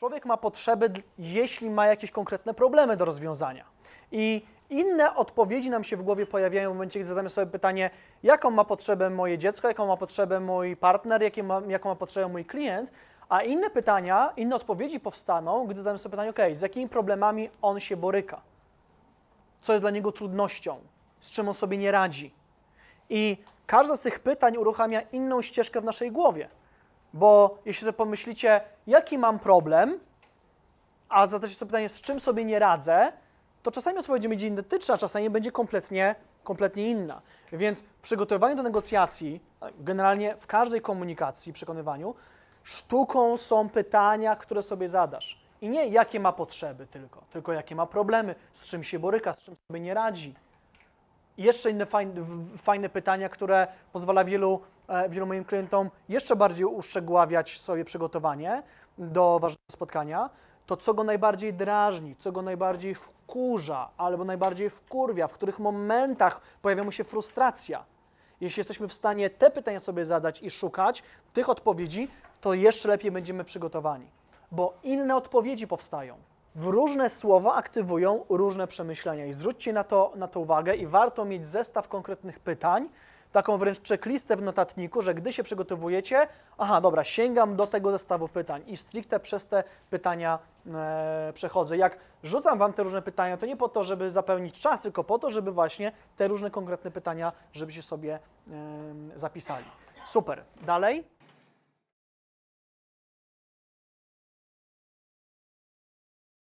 Człowiek ma potrzeby, jeśli ma jakieś konkretne problemy do rozwiązania. I inne odpowiedzi nam się w głowie pojawiają w momencie, gdy zadamy sobie pytanie, jaką ma potrzebę moje dziecko, jaką ma potrzebę mój partner, jakie ma, jaką ma potrzebę mój klient, a inne pytania, inne odpowiedzi powstaną, gdy zadamy sobie pytanie, ok, z jakimi problemami on się boryka, co jest dla niego trudnością, z czym on sobie nie radzi. I każde z tych pytań uruchamia inną ścieżkę w naszej głowie. Bo jeśli sobie pomyślicie, jaki mam problem, a zadacie sobie pytanie, z czym sobie nie radzę, to czasami odpowiedź będzie identyczna, czasami będzie kompletnie, kompletnie inna. Więc w przygotowaniu do negocjacji, generalnie w każdej komunikacji, przekonywaniu, sztuką są pytania, które sobie zadasz. I nie jakie ma potrzeby tylko, tylko jakie ma problemy, z czym się boryka, z czym sobie nie radzi. Jeszcze inne fajne pytania, które pozwala wielu, e, wielu moim klientom jeszcze bardziej uszczegóławiać sobie przygotowanie do ważnego spotkania, to co go najbardziej drażni, co go najbardziej wkurza albo najbardziej wkurwia, w których momentach pojawia mu się frustracja. Jeśli jesteśmy w stanie te pytania sobie zadać i szukać tych odpowiedzi, to jeszcze lepiej będziemy przygotowani, bo inne odpowiedzi powstają. W różne słowa aktywują różne przemyślenia i zwróćcie na to, na to uwagę i warto mieć zestaw konkretnych pytań, taką wręcz checklistę w notatniku, że gdy się przygotowujecie, aha, dobra, sięgam do tego zestawu pytań i stricte przez te pytania e, przechodzę. Jak rzucam Wam te różne pytania, to nie po to, żeby zapełnić czas, tylko po to, żeby właśnie te różne konkretne pytania, żebyście sobie e, zapisali. Super. Dalej.